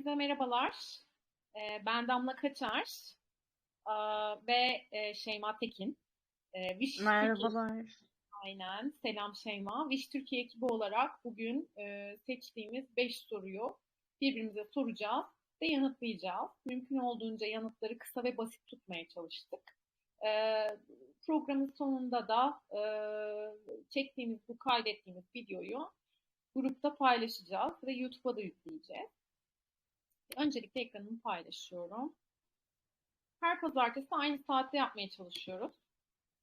Herkese merhabalar. Ee, Ben Damla Kaçar ve e, Şeyma Tekin. Ee, Wish Türkiye, Merhabalar. aynen. Selam Şeyma. Wish Türkiye ekibi olarak bugün e, seçtiğimiz 5 soruyu birbirimize soracağız ve yanıtlayacağız. Mümkün olduğunca yanıtları kısa ve basit tutmaya çalıştık. Ee, Programın sonunda da e, çektiğimiz, bu kaydettiğimiz videoyu grupta paylaşacağız ve YouTube'a da yükleyeceğiz. Öncelikle ekranımı paylaşıyorum. Her pazartesi aynı saatte yapmaya çalışıyoruz.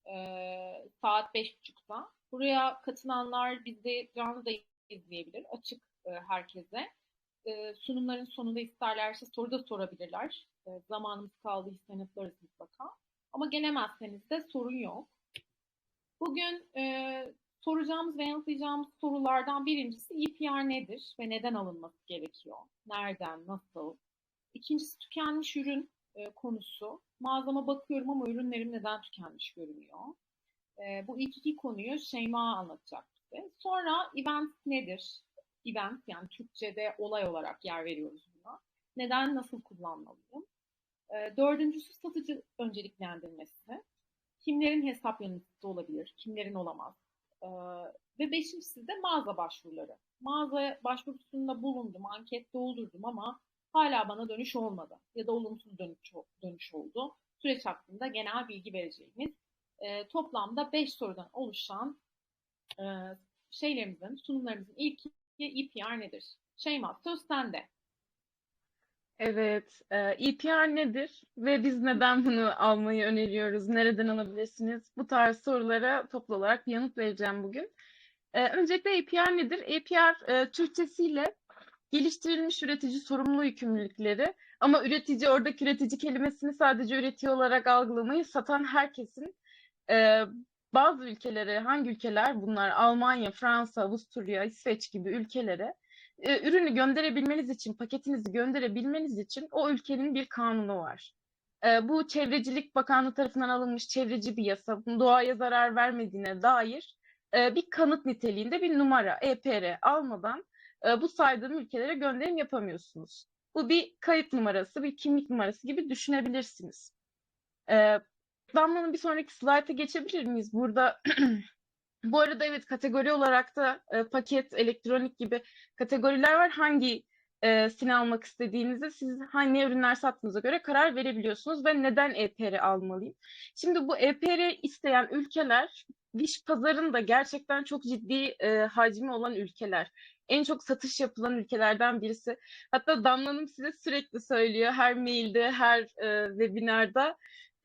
Ee, saat 5.30'da. Buraya katılanlar bizi canlı da izleyebilir. Açık e, herkese. Ee, sunumların sonunda isterlerse soru da sorabilirler. Ee, zamanımız kaldıysa yanıtlarız mutlaka. Ama gelemezseniz de sorun yok. Bugün e, soracağımız ve yanıtlayacağımız sorulardan birincisi EPR nedir ve neden alınması gerekiyor? Nereden, nasıl? İkincisi tükenmiş ürün e, konusu. Mağazama bakıyorum ama ürünlerim neden tükenmiş görünüyor? E, bu ilk iki konuyu Şeyma anlatacak bize. Sonra event nedir? Event yani Türkçe'de olay olarak yer veriyoruz buna. Neden, nasıl kullanmalıyım? E, dördüncüsü satıcı önceliklendirmesi. Kimlerin hesap yöneticisi olabilir, kimlerin olamaz? Ee, ve beşincisi de mağaza başvuruları. Mağaza başvurusunda bulundum, anket doldurdum ama hala bana dönüş olmadı ya da olumsuz dönüş, dönüş oldu. Süreç hakkında genel bilgi vereceğimiz e, toplamda 5 sorudan oluşan e, şeylerimizin, sunumlarımızın ilki EPR nedir? Şeyma söz sende. Evet, e, EPR nedir ve biz neden bunu almayı öneriyoruz? Nereden alabilirsiniz? Bu tarz sorulara toplu olarak bir yanıt vereceğim bugün. E, öncelikle EPR nedir? EPR e, Türkçesiyle geliştirilmiş üretici sorumlu yükümlülükleri ama üretici oradaki üretici kelimesini sadece üretiyor olarak algılamayı satan herkesin e, bazı ülkelere, hangi ülkeler bunlar? Almanya, Fransa, Avusturya, İsveç gibi ülkelere e, ürünü gönderebilmeniz için, paketinizi gönderebilmeniz için o ülkenin bir kanunu var. E, bu Çevrecilik Bakanlığı tarafından alınmış çevreci bir yasa, doğaya zarar vermediğine dair e, bir kanıt niteliğinde bir numara, EPR almadan e, bu saydığım ülkelere gönderim yapamıyorsunuz. Bu bir kayıt numarası, bir kimlik numarası gibi düşünebilirsiniz. E, Damla'nın bir sonraki slayta geçebilir miyiz? Burada Bu arada evet kategori olarak da e, paket, elektronik gibi kategoriler var. Hangi e, sini almak istediğinizde siz hangi ürünler sattığınıza göre karar verebiliyorsunuz ve neden EPR almalıyım? Şimdi bu EPR isteyen ülkeler diş pazarında gerçekten çok ciddi e, hacmi olan ülkeler. En çok satış yapılan ülkelerden birisi. Hatta Damla Hanım size sürekli söylüyor her mailde, her e, webinarda.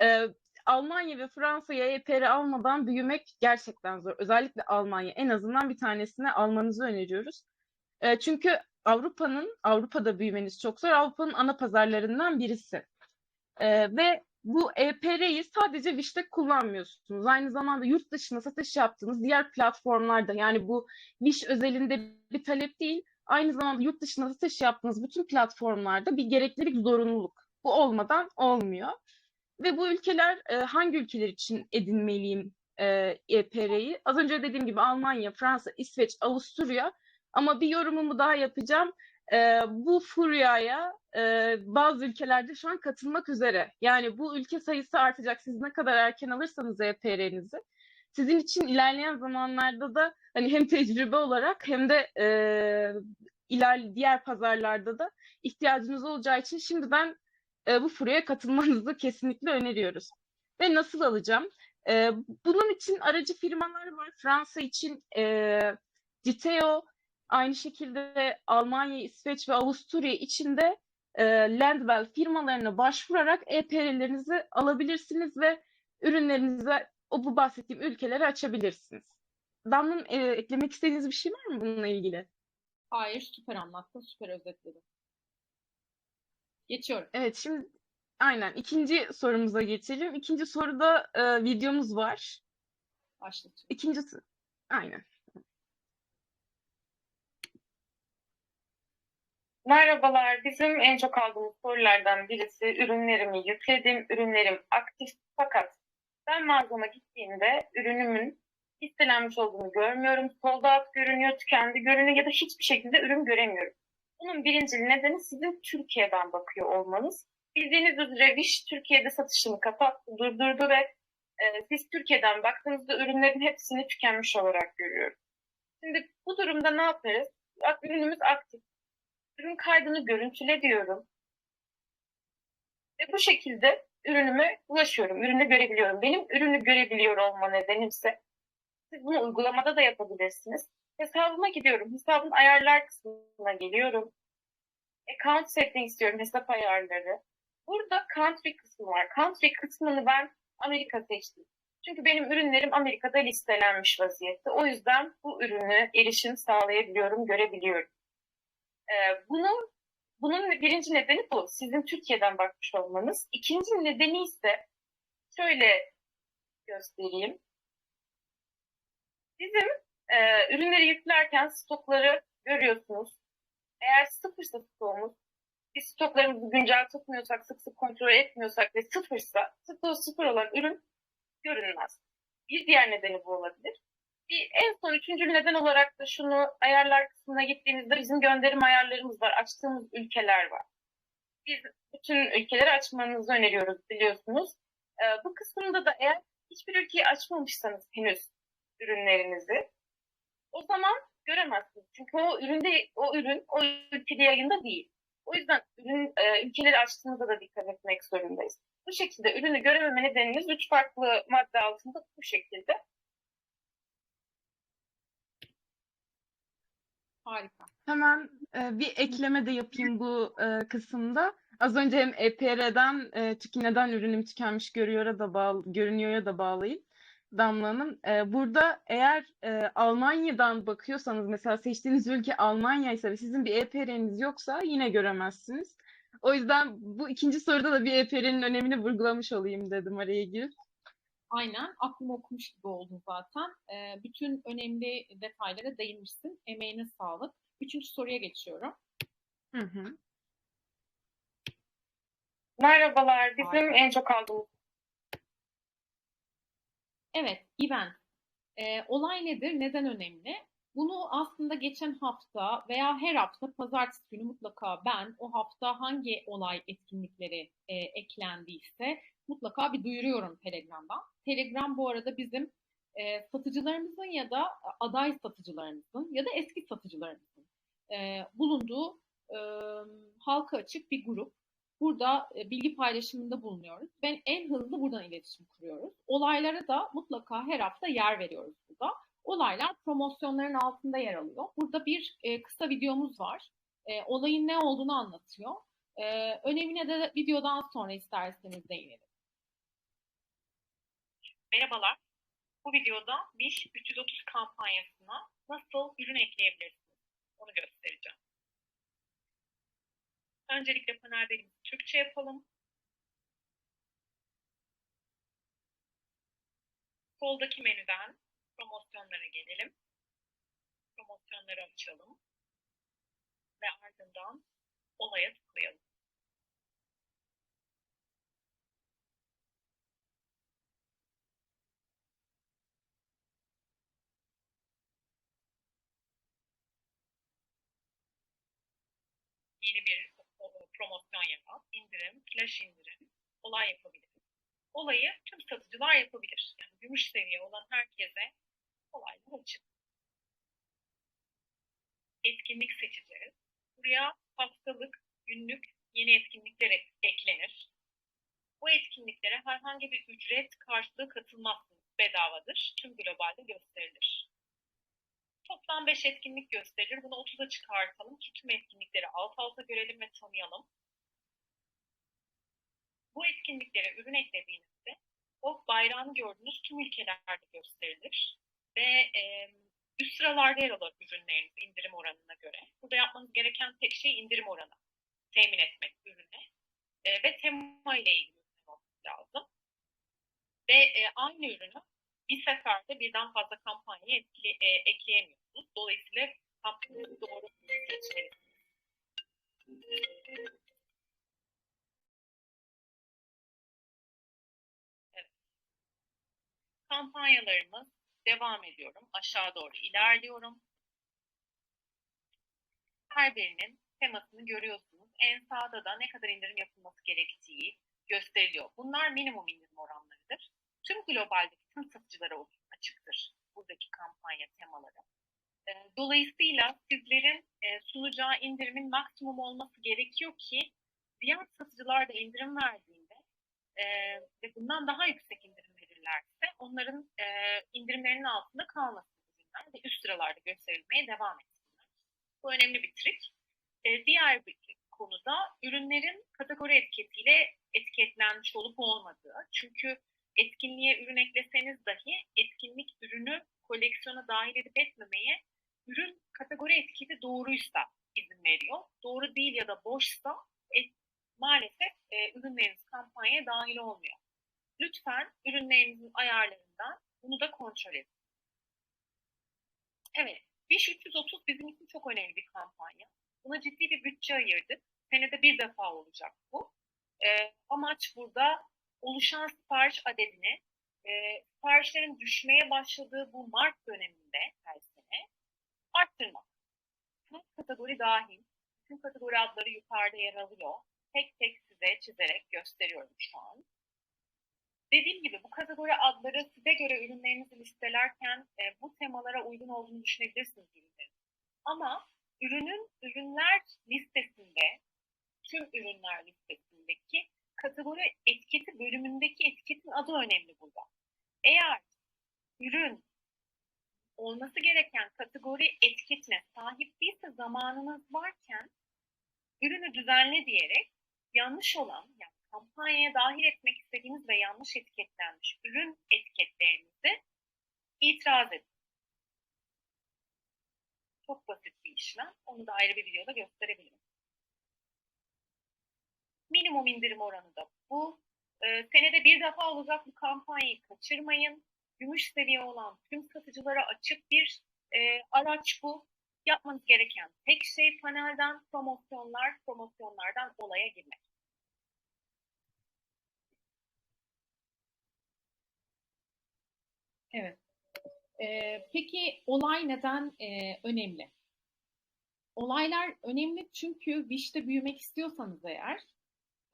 E, Almanya ve Fransa'ya EPR almadan büyümek gerçekten zor. Özellikle Almanya en azından bir tanesine almanızı öneriyoruz. E, çünkü Avrupa'nın Avrupa'da büyümeniz çok zor. Avrupa'nın ana pazarlarından birisi. E, ve bu EPR'yi sadece Wish'te kullanmıyorsunuz. Aynı zamanda yurt dışına satış yaptığınız diğer platformlarda yani bu Wish özelinde bir talep değil. Aynı zamanda yurt dışına satış yaptığınız bütün platformlarda bir gereklilik, zorunluluk. Bu olmadan olmuyor. Ve bu ülkeler e, hangi ülkeler için edinmeliyim e, EPR'yi? Az önce dediğim gibi Almanya, Fransa, İsveç, Avusturya ama bir yorumumu daha yapacağım. E, bu furyaya e, bazı ülkelerde şu an katılmak üzere. Yani bu ülke sayısı artacak. Siz ne kadar erken alırsanız EPR'nizi sizin için ilerleyen zamanlarda da hani hem tecrübe olarak hem de e, iler diğer pazarlarda da ihtiyacınız olacağı için şimdiden e, bu furyaya katılmanızı kesinlikle öneriyoruz. Ve nasıl alacağım? E, bunun için aracı firmalar var. Fransa için e, Diteo, aynı şekilde Almanya, İsveç ve Avusturya için de e, Landwell firmalarına başvurarak EPR'lerinizi alabilirsiniz ve ürünlerinizi o bu bahsettiğim ülkelere açabilirsiniz. Damla'nın e, eklemek istediğiniz bir şey var mı bununla ilgili? Hayır, süper anlattın, süper özetledin. Geçiyorum. Evet şimdi aynen ikinci sorumuza geçelim. İkinci soruda e, videomuz var. Başlatıyorum. İkincisi aynen. Merhabalar. Bizim en çok aldığımız sorulardan birisi ürünlerimi yükledim. Ürünlerim aktif fakat ben mağazama gittiğimde ürünümün listelenmiş olduğunu görmüyorum. Sold out görünüyor, tükendi görünüyor ya da hiçbir şekilde ürün göremiyorum. Bunun birinci nedeni sizin Türkiye'den bakıyor olmanız. Bildiğiniz üzere Wish Türkiye'de satışını kapattı, durdurdu ve e, siz Türkiye'den baktığınızda ürünlerin hepsini tükenmiş olarak görüyoruz. Şimdi bu durumda ne yaparız? Ürünümüz aktif. Ürün kaydını görüntüle diyorum. Ve bu şekilde ürünüme ulaşıyorum. Ürünü görebiliyorum. Benim ürünü görebiliyor olma nedenimse siz bunu uygulamada da yapabilirsiniz. Hesabıma gidiyorum. Hesabın ayarlar kısmına geliyorum. Account settings diyorum. Hesap ayarları. Burada country kısmı var. Country kısmını ben Amerika seçtim. Çünkü benim ürünlerim Amerika'da listelenmiş vaziyette. O yüzden bu ürünü erişim sağlayabiliyorum, görebiliyorum. Ee, bunun bunun birinci nedeni bu. Sizin Türkiye'den bakmış olmanız. İkinci nedeni ise şöyle göstereyim. Bizim e, ürünleri yüklerken stokları görüyorsunuz. Eğer sıfırsa stoğumuz, biz stoklarımızı güncel tutmuyorsak, sık sık kontrol etmiyorsak ve sıfırsa, stoğu sıfır olan ürün görünmez. Bir diğer nedeni bu olabilir. Bir en son üçüncü neden olarak da şunu ayarlar kısmına gittiğimizde bizim gönderim ayarlarımız var. Açtığımız ülkeler var. Biz bütün ülkeleri açmanızı öneriyoruz biliyorsunuz. Ee, bu kısımda da eğer hiçbir ülkeyi açmamışsanız henüz ürünlerinizi o zaman göremezsiniz. Çünkü o üründe o ürün o ülkede yayında değil. O yüzden ürün e, ülkeleri açtığımızda da dikkat etmek zorundayız. Bu şekilde ürünü görememe nedeniniz üç farklı madde altında bu şekilde. Harika. Hemen e, bir ekleme de yapayım bu e, kısımda. Az önce hem EPR'den e, çünkü neden ürünüm tükenmiş görüyor'a da bağlı, görünüyor'a da bağlayayım. Damla Hanım. E, burada eğer e, Almanya'dan bakıyorsanız mesela seçtiğiniz ülke Almanya ise ve sizin bir EPR'niz yoksa yine göremezsiniz. O yüzden bu ikinci soruda da bir EPR'nin önemini vurgulamış olayım dedim araya girip. Aynen. Aklımı okumuş gibi oldun zaten. Ee, bütün önemli detaylara değinmişsin. Emeğine sağlık. Üçüncü soruya geçiyorum. Hı hı. Merhabalar. Bizim Harika. en çok aldığımız Evet, event. Ee, olay nedir? Neden önemli? Bunu aslında geçen hafta veya her hafta pazartesi günü mutlaka ben o hafta hangi olay etkinlikleri e, eklendiyse mutlaka bir duyuruyorum Telegram'dan. Telegram bu arada bizim e, satıcılarımızın ya da aday satıcılarımızın ya da eski satıcılarımızın e, bulunduğu e, halka açık bir grup. Burada e, bilgi paylaşımında bulunuyoruz. Ben en hızlı buradan iletişim kuruyoruz. Olaylara da mutlaka her hafta yer veriyoruz burada. Olaylar promosyonların altında yer alıyor. Burada bir e, kısa videomuz var. E, olayın ne olduğunu anlatıyor. E, önemine de videodan sonra isterseniz değinelim. Merhabalar. Bu videoda Wish 330 kampanyasına nasıl ürün ekleyebilirsiniz? Onu göstereceğim. Öncelikle panellerimizi Türkçe yapalım. Soldaki menüden promosyonlara gelelim. Promosyonları açalım. Ve ardından olaya tıklayalım. yeni bir promosyon yapan, indirim, flash indirim, olay yapabiliriz. Olayı tüm satıcılar yapabilir. Yani gümüş seviye olan herkese olaylar açık. Etkinlik seçeceğiz. Buraya haftalık, günlük yeni etkinlikler ek- eklenir. Bu etkinliklere herhangi bir ücret karşılığı katılmazsınız. Bedavadır. Tüm globalde gösterilir. Toplam 5 etkinlik gösterilir. Bunu 30'a çıkartalım ki tüm etkinlikleri alt alta görelim ve tanıyalım. Bu etkinliklere ürün eklediğinizde o bayrağını gördüğünüz tüm ülkelerde gösterilir. Ve e, üst sıralarda yer alır ürünleriniz indirim oranına göre. Burada yapmanız gereken tek şey indirim oranı temin etmek ürüne. E, ve tema ile ilgili olması lazım. Ve e, aynı ürünü bir seferde birden fazla kampanyaya etkili, e, ekleyemiyorsunuz. Dolayısıyla kampanyayı doğru seçmelisiniz. Evet. Kampanyalarımız devam ediyorum. Aşağı doğru ilerliyorum. Her birinin temasını görüyorsunuz. En sağda da ne kadar indirim yapılması gerektiği gösteriliyor. Bunlar minimum indirim oranlarıdır. Tüm globaldeki tüm satıcılara açıktır buradaki kampanya temaları. E, Dolayısıyla sizlerin e, sunacağı indirimin maksimum olması gerekiyor ki diğer satıcılar da indirim verdiğinde e, ve bundan daha yüksek indirim verirlerse onların e, indirimlerinin altında kalmasın ürünler ve üst sıralarda gösterilmeye devam etsinler. Bu önemli bir trik. Diğer bir konuda ürünlerin kategori etiketiyle etiketlenmiş olup olmadığı. Çünkü etkinliğe ürün ekleseniz dahi etkinlik ürünü koleksiyona dahil edip etmemeye ürün kategori etiketi doğruysa izin veriyor. Doğru değil ya da boşsa et, maalesef e, ürünleriniz kampanyaya dahil olmuyor. Lütfen ürünlerinizin ayarlarından bunu da kontrol edin. Evet, Wish 330 bizim için çok önemli bir kampanya. Buna ciddi bir bütçe ayırdık. Senede bir defa olacak bu. E, amaç burada oluşan sipariş adedini e, siparişlerin düşmeye başladığı bu Mart döneminde her arttırmak. Her kategori dahil, bütün kategori adları yukarıda yer alıyor. Tek tek size çizerek gösteriyorum şu an. Dediğim gibi bu kategori adları size göre ürünlerinizi listelerken e, bu temalara uygun olduğunu düşünebilirsiniz ürünlerin. Ama ürünün ürünler listesinde, tüm ürünler listesindeki kategori etiketi bölümündeki etiketin adı önemli burada. Eğer ürün olması gereken kategori etiketine sahip değilse zamanınız varken ürünü düzenle diyerek yanlış olan yani kampanyaya dahil etmek istediğiniz ve yanlış etiketlenmiş ürün etiketlerinizi itiraz edin. Çok basit bir işlem. Onu da ayrı bir videoda gösterebilirim. Minimum indirim oranı da bu. Ee, senede bir defa olacak bu kampanyayı kaçırmayın. Gümüş seviye olan tüm satıcılara açık bir e, araç bu. Yapmanız gereken tek şey panelden promosyonlar, promosyonlardan olaya girmek. Evet. Ee, peki olay neden e, önemli? Olaylar önemli çünkü Wish'te büyümek istiyorsanız eğer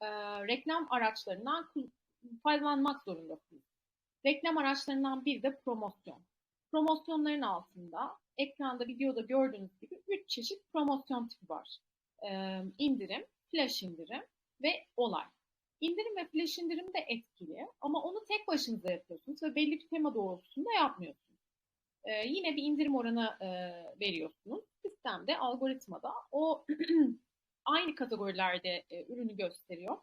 e, reklam araçlarından faydalanmak zorundasınız. Reklam araçlarından biri de promosyon. Promosyonların altında ekranda videoda gördüğünüz gibi 3 çeşit promosyon tipi var. E, indirim, flash indirim ve olay. İndirim ve flash indirim de etkili ama onu tek başınıza yapıyorsunuz ve belli bir tema doğrultusunda yapmıyorsunuz. E, yine bir indirim oranı e, veriyorsunuz. Sistemde, algoritmada o aynı kategorilerde e, ürünü gösteriyor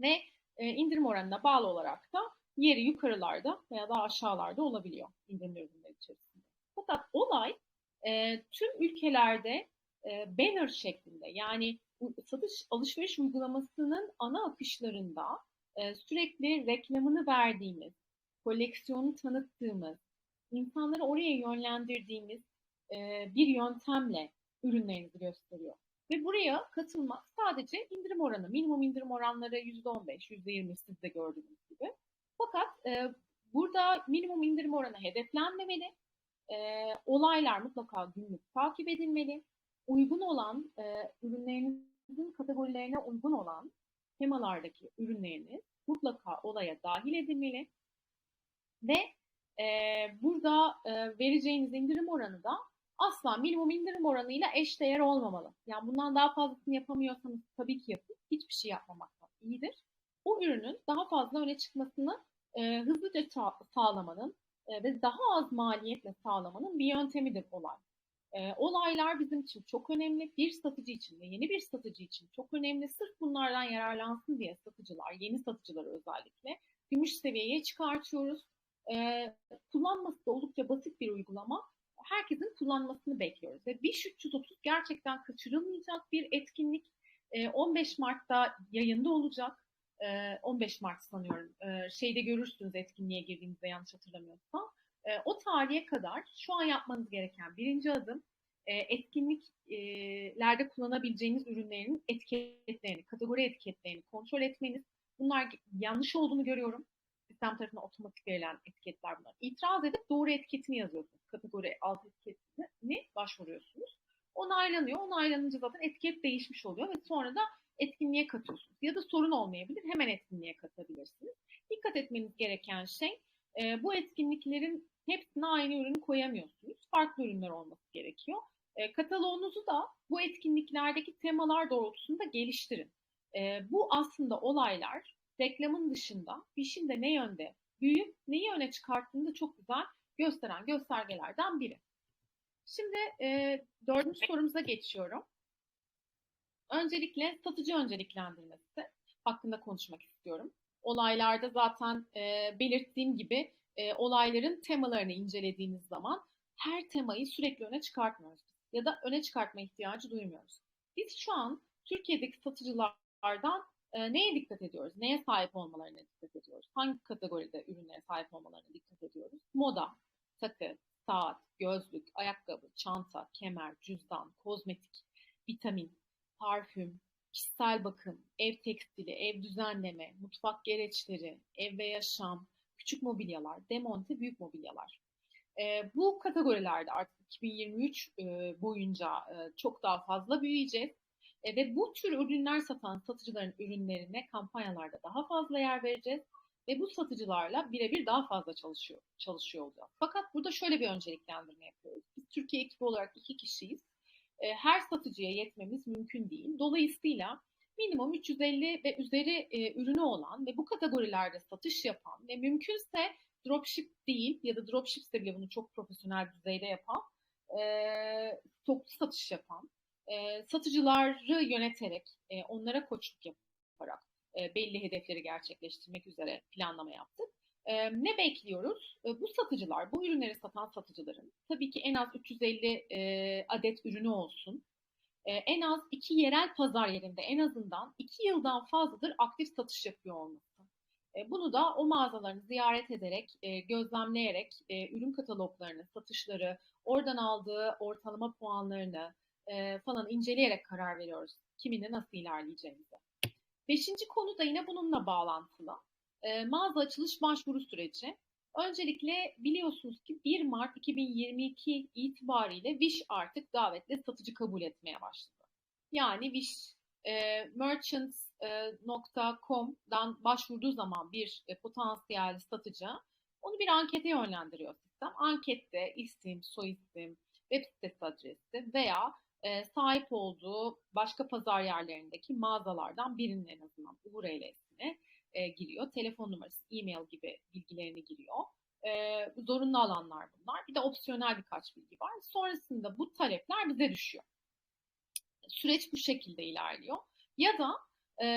ve e, indirim oranına bağlı olarak da yeri yukarılarda veya daha aşağılarda olabiliyor indirim ürünler içerisinde. Fakat olay e, tüm ülkelerde e, banner şeklinde yani satış alışveriş uygulamasının ana akışlarında e, sürekli reklamını verdiğimiz, koleksiyonu tanıttığımız, insanları oraya yönlendirdiğimiz e, bir yöntemle ürünlerinizi gösteriyor. Ve buraya katılmak sadece indirim oranı, minimum indirim oranları %15, %20 siz de gördüğünüz gibi. Fakat e, burada minimum indirim oranı hedeflenmemeli. E, olaylar mutlaka günlük takip edilmeli. Uygun olan e, ürünlerinizin kategorilerine uygun olan temalardaki ürünleriniz mutlaka olaya dahil edilmeli. Ve e, burada e, vereceğiniz indirim oranı da asla minimum indirim oranıyla eşdeğer olmamalı. Yani bundan daha fazlasını yapamıyorsanız tabii ki yapın. Hiçbir şey yapmamaktan iyidir. O ürünün daha fazla öne çıkmasını e, hızlıca sağlamanın e, ve daha az maliyetle sağlamanın bir yöntemidir olay. E, olaylar bizim için çok önemli. Bir satıcı için ve yeni bir satıcı için çok önemli. Sırf bunlardan yararlansın diye satıcılar, yeni satıcılar özellikle gümüş seviyeye çıkartıyoruz. E, kullanması da oldukça basit bir uygulama herkesin kullanmasını bekliyoruz. Ve BİŞ 330 gerçekten kaçırılmayacak bir etkinlik. 15 Mart'ta yayında olacak. 15 Mart sanıyorum. Şeyde görürsünüz etkinliğe girdiğinizde yanlış hatırlamıyorsam. O tarihe kadar şu an yapmanız gereken birinci adım etkinliklerde kullanabileceğiniz ürünlerin etiketlerini, kategori etiketlerini kontrol etmeniz. Bunlar yanlış olduğunu görüyorum sistem tarafından otomatik verilen etiketler bunlar. İtiraz edip doğru etiketini yazıyorsunuz. Kategori alt etiketini başvuruyorsunuz. Onaylanıyor. Onaylanınca zaten etiket değişmiş oluyor ve sonra da etkinliğe katıyorsunuz. Ya da sorun olmayabilir. Hemen etkinliğe katabilirsiniz. Dikkat etmeniz gereken şey e, bu etkinliklerin hepsine aynı ürünü koyamıyorsunuz. Farklı ürünler olması gerekiyor. E, kataloğunuzu da bu etkinliklerdeki temalar doğrultusunda geliştirin. E, bu aslında olaylar reklamın dışında işin de ne yönde büyüyüp neyi öne çıkarttığını da çok güzel gösteren göstergelerden biri. Şimdi e, dördüncü sorumuza geçiyorum. Öncelikle satıcı önceliklendirmesi hakkında konuşmak istiyorum. Olaylarda zaten e, belirttiğim gibi e, olayların temalarını incelediğiniz zaman her temayı sürekli öne çıkartmıyoruz ya da öne çıkartma ihtiyacı duymuyoruz. Biz şu an Türkiye'deki satıcılardan e, neye dikkat ediyoruz? Neye sahip olmalarına dikkat ediyoruz? Hangi kategoride ürünlere sahip olmalarına dikkat ediyoruz? Moda, takı, saat, gözlük, ayakkabı, çanta, kemer, cüzdan, kozmetik, vitamin, parfüm, kişisel bakım, ev tekstili, ev düzenleme, mutfak gereçleri, ev ve yaşam, küçük mobilyalar, demonte büyük mobilyalar. E, bu kategorilerde artık 2023 e, boyunca e, çok daha fazla büyüyeceğiz. E, ve bu tür ürünler satan satıcıların ürünlerine kampanyalarda daha fazla yer vereceğiz. Ve bu satıcılarla birebir daha fazla çalışıyor, çalışıyor olacağız. Fakat burada şöyle bir önceliklendirme yapıyoruz. Biz Türkiye ekibi olarak iki kişiyiz. E, her satıcıya yetmemiz mümkün değil. Dolayısıyla minimum 350 ve üzeri e, ürünü olan ve bu kategorilerde satış yapan ve mümkünse dropship değil ya da dropshipse bile bunu çok profesyonel düzeyde yapan, e, stoklu satış yapan, e, satıcıları yöneterek, e, onlara koçluk yaparak e, belli hedefleri gerçekleştirmek üzere planlama yaptık. E, ne bekliyoruz? E, bu satıcılar, bu ürünleri satan satıcıların tabii ki en az 350 e, adet ürünü olsun. E, en az iki yerel pazar yerinde en azından iki yıldan fazladır aktif satış yapıyor olması. E, bunu da o mağazalarını ziyaret ederek, e, gözlemleyerek e, ürün kataloglarını, satışları, oradan aldığı ortalama puanlarını falan inceleyerek karar veriyoruz kiminle nasıl ilerleyeceğimize. Beşinci konu da yine bununla bağlantılı. Mağaza açılış başvuru süreci. Öncelikle biliyorsunuz ki 1 Mart 2022 itibariyle Wish artık davetle satıcı kabul etmeye başladı. Yani Wish e, merchants.com'dan başvurduğu zaman bir e, potansiyel satıcı onu bir ankete yönlendiriyor sistem. Ankette isim, soyisim, web sitesi adresi veya e, sahip olduğu başka pazar yerlerindeki mağazalardan birinin en azından URL'sini e, giriyor. Telefon numarası, e-mail gibi bilgilerini giriyor. E, zorunlu alanlar bunlar. Bir de opsiyonel birkaç bilgi var. Sonrasında bu talepler bize düşüyor. Süreç bu şekilde ilerliyor. Ya da e,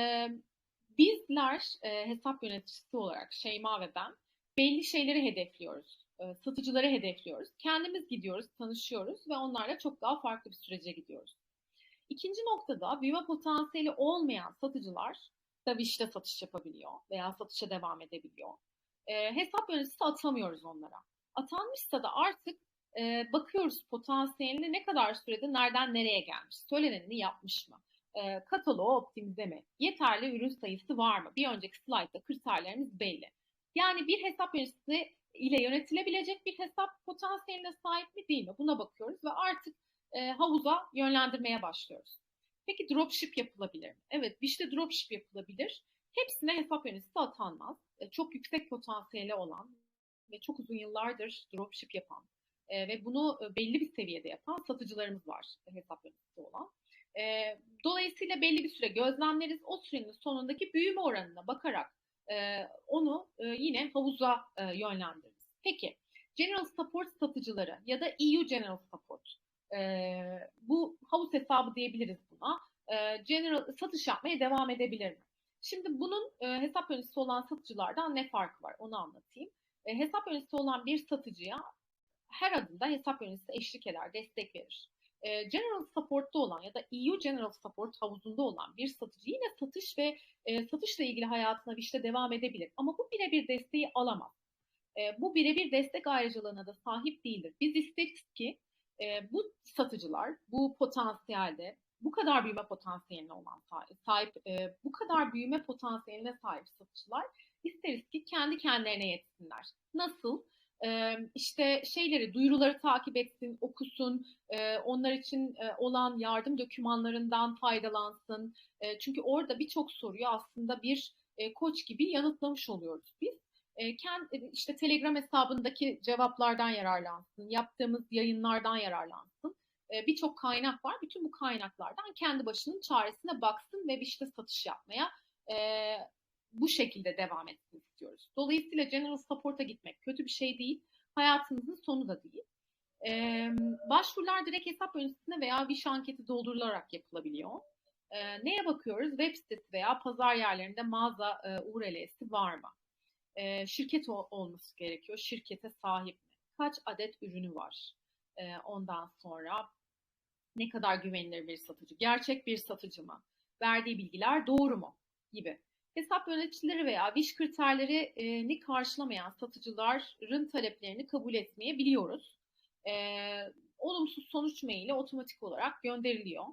bizler e, hesap yöneticisi olarak Şeyma ve ben belli şeyleri hedefliyoruz. E, satıcıları hedefliyoruz. Kendimiz gidiyoruz, tanışıyoruz ve onlarla çok daha farklı bir sürece gidiyoruz. İkinci noktada büyüme potansiyeli olmayan satıcılar da işte satış yapabiliyor veya satışa devam edebiliyor. E, hesap yöneticisi atamıyoruz onlara. Atanmışsa da artık e, bakıyoruz potansiyeline ne kadar sürede nereden nereye gelmiş, söyleneni yapmış mı? E, kataloğu optimize mi? Yeterli ürün sayısı var mı? Bir önceki slaytta kriterlerimiz belli. Yani bir hesap yöneticisi ile yönetilebilecek bir hesap potansiyeline sahip mi değil mi? Buna bakıyoruz ve artık e, havuza yönlendirmeye başlıyoruz. Peki dropship yapılabilir mi? Evet, işte dropship yapılabilir. Hepsine hesap yöneticisi atanmaz. E, çok yüksek potansiyeli olan ve çok uzun yıllardır dropship yapan e, ve bunu e, belli bir seviyede yapan satıcılarımız var hesap yöneticisi olan. Dolayısıyla belli bir süre gözlemleriz. O sürenin sonundaki büyüme oranına bakarak onu yine havuza yönlendiririz. Peki General Support satıcıları ya da EU General Support e, bu havuz hesabı diyebiliriz buna. E, general satış yapmaya devam edebilir mi? Şimdi bunun e, hesap yöneticisi olan satıcılardan ne farkı var onu anlatayım. E, hesap yöneticisi olan bir satıcıya her adımda hesap yöneticisi eşlik eder, destek verir. E, General Support'ta olan ya da EU General Support havuzunda olan bir satıcı yine satış ve e, satışla ilgili hayatına işte devam edebilir. Ama bu birebir desteği alamaz. E, bu birebir destek ayrıcalığına da sahip değildir. Biz isteriz ki e, bu satıcılar bu potansiyelde bu kadar büyüme potansiyeline olan sahip, e, bu kadar büyüme potansiyeline sahip satıcılar isteriz ki kendi kendilerine yetsinler. Nasıl? e, işte şeyleri, duyuruları takip etsin, okusun, e, onlar için e, olan yardım dokümanlarından faydalansın. E, çünkü orada birçok soruyu aslında bir e, koç gibi yanıtlamış oluyoruz biz. E, kendi, işte Telegram hesabındaki cevaplardan yararlansın, yaptığımız yayınlardan yararlansın. E, birçok kaynak var. Bütün bu kaynaklardan kendi başının çaresine baksın ve işte satış yapmaya e, bu şekilde devam etsin istiyoruz. Dolayısıyla General Support'a gitmek kötü bir şey değil. Hayatınızın sonu da değil. Ee, başvurular direkt hesap yöneticisine veya Wish anketi doldurularak yapılabiliyor. Ee, neye bakıyoruz? Web sitesi veya pazar yerlerinde mağaza e, URL'si var mı? Ee, şirket ol, olması gerekiyor. Şirkete sahip mi? Kaç adet ürünü var? Ee, ondan sonra ne kadar güvenilir bir satıcı? Gerçek bir satıcı mı? Verdiği bilgiler doğru mu? Gibi hesap yöneticileri veya Wish kriterlerini karşılamayan satıcıların taleplerini kabul etmeyebiliyoruz. E, olumsuz sonuç maili otomatik olarak gönderiliyor.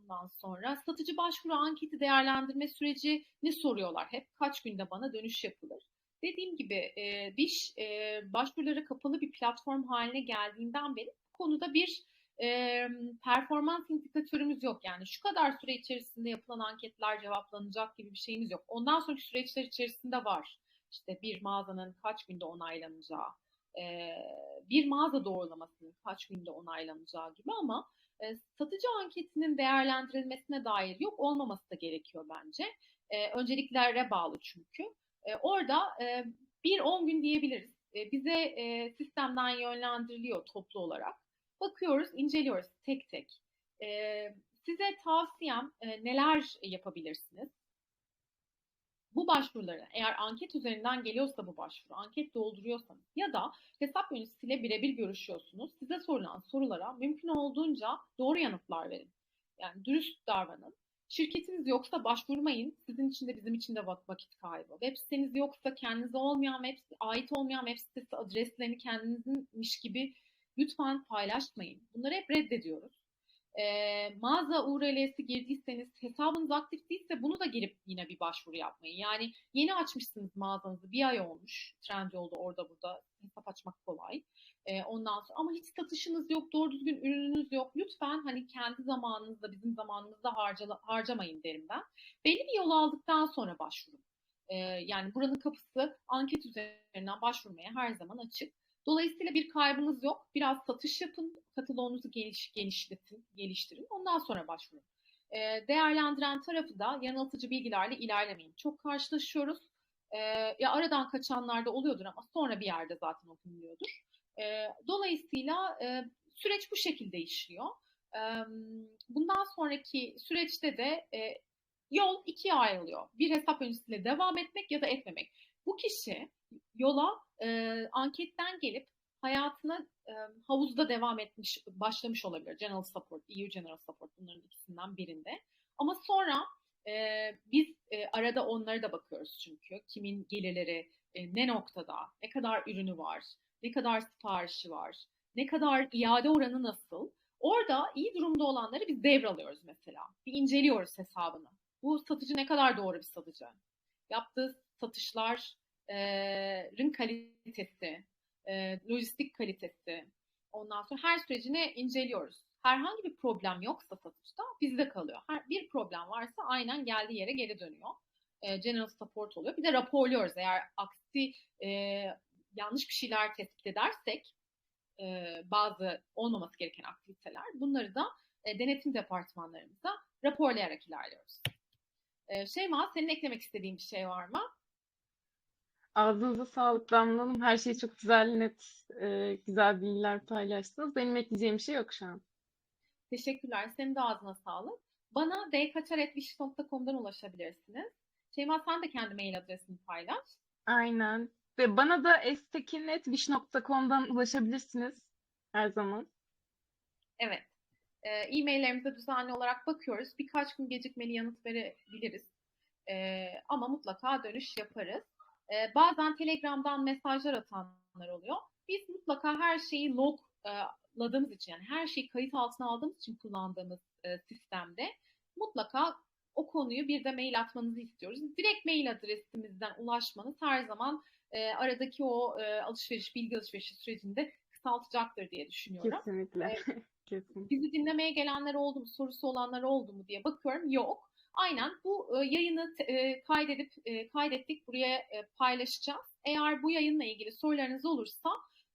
Ondan sonra satıcı başvuru anketi değerlendirme sürecini soruyorlar hep. Kaç günde bana dönüş yapılır? Dediğim gibi e, Wish e, başvuruları kapalı bir platform haline geldiğinden beri bu konuda bir e, performans indikatörümüz yok. Yani şu kadar süre içerisinde yapılan anketler cevaplanacak gibi bir şeyimiz yok. Ondan sonraki süreçler içerisinde var. İşte bir mağazanın kaç günde onaylanacağı, e, bir mağaza doğrulamasının kaç günde onaylanacağı gibi ama e, satıcı anketinin değerlendirilmesine dair yok olmaması da gerekiyor bence. E, önceliklere bağlı çünkü. E, orada e, bir 10 gün diyebiliriz. E, bize e, sistemden yönlendiriliyor toplu olarak bakıyoruz, inceliyoruz tek tek. E, size tavsiyem e, neler yapabilirsiniz? Bu başvuruları eğer anket üzerinden geliyorsa bu başvuru, anket dolduruyorsanız ya da hesap yöneticisiyle birebir görüşüyorsunuz. Size sorulan sorulara mümkün olduğunca doğru yanıtlar verin. Yani dürüst davranın. Şirketiniz yoksa başvurmayın. Sizin için de bizim için de vakit kaybı. Web siteniz yoksa kendinize olmayan, web, ait olmayan web sitesi adreslerini kendinizmiş gibi lütfen paylaşmayın. Bunları hep reddediyoruz. E, mağaza URL'si girdiyseniz hesabınız aktif değilse bunu da girip yine bir başvuru yapmayın. Yani yeni açmışsınız mağazanızı bir ay olmuş. Trendyol'da orada burada hesap açmak kolay. E, ondan sonra ama hiç satışınız yok, doğru düzgün ürününüz yok. Lütfen hani kendi zamanınızda, bizim zamanımızda harca, harcamayın derim ben. Belli bir yol aldıktan sonra başvurun. E, yani buranın kapısı anket üzerinden başvurmaya her zaman açık. Dolayısıyla bir kaybınız yok. Biraz satış yapın, kataloğunuzu geniş, genişletin, geliştirin. Ondan sonra başvurun. E, değerlendiren tarafı da yanıltıcı bilgilerle ilerlemeyin. Çok karşılaşıyoruz. E, ya aradan kaçanlar da oluyordur ama sonra bir yerde zaten okunuluyordur. E, dolayısıyla e, süreç bu şekilde işliyor. E, bundan sonraki süreçte de e, yol ikiye ayrılıyor. Bir hesap öncesiyle devam etmek ya da etmemek. Bu kişi yola e, anketten gelip hayatına e, havuzda devam etmiş, başlamış olabilir. General Support, EU General Support bunların ikisinden birinde. Ama sonra e, biz e, arada onlara da bakıyoruz çünkü. Kimin gelirleri e, ne noktada, ne kadar ürünü var, ne kadar siparişi var, ne kadar iade oranı nasıl. Orada iyi durumda olanları biz devralıyoruz mesela. Bir inceliyoruz hesabını. Bu satıcı ne kadar doğru bir satıcı? Yaptığı satışlar rın kalitesi, e, lojistik kalitesi, ondan sonra her sürecini inceliyoruz. Herhangi bir problem yoksa satışta bizde kalıyor. Her bir problem varsa aynen geldiği yere geri dönüyor. E, general support oluyor. Bir de raporluyoruz. Eğer aksi e, yanlış bir şeyler tespit edersek e, bazı olmaması gereken aktiviteler bunları da e, denetim departmanlarımıza raporlayarak ilerliyoruz. E, Şeyma senin eklemek istediğin bir şey var mı? Ağzınıza sağlık Damla Hanım. Her şey çok güzel, net, e, güzel bilgiler paylaştınız. Benim ekleyeceğim bir şey yok şu an. Teşekkürler. Senin de ağzına sağlık. Bana dkaçar.wish.com'dan ulaşabilirsiniz. Şeyma sen de kendi mail adresini paylaş. Aynen. Ve bana da estekin.wish.com'dan ulaşabilirsiniz her zaman. Evet. E, e-maillerimize düzenli olarak bakıyoruz. Birkaç gün gecikmeli yanıt verebiliriz. E, ama mutlaka dönüş yaparız. E, bazen Telegram'dan mesajlar atanlar oluyor. Biz mutlaka her şeyi logladığımız için yani her şeyi kayıt altına aldığımız için kullandığımız e, sistemde mutlaka o konuyu bir de mail atmanızı istiyoruz. Direkt mail adresimizden ulaşmanız her zaman e, aradaki o e, alışveriş, bilgi alışverişi sürecini de kısaltacaktır diye düşünüyorum. Kesinlikle. Kesinlikle. Bizi dinlemeye gelenler oldu mu, sorusu olanlar oldu mu diye bakıyorum. Yok. Aynen bu e, yayını e, kaydedip e, kaydettik. Buraya e, paylaşacağız. Eğer bu yayınla ilgili sorularınız olursa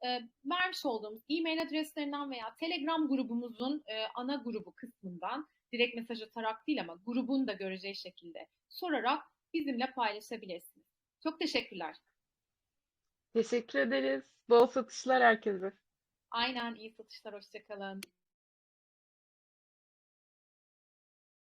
e, vermiş olduğumuz e-mail adreslerinden veya Telegram grubumuzun e, ana grubu kısmından direkt mesaj atarak değil ama grubun da göreceği şekilde sorarak bizimle paylaşabilirsiniz. Çok teşekkürler. Teşekkür ederiz. Bol satışlar herkese. Aynen iyi satışlar. Hoşçakalın.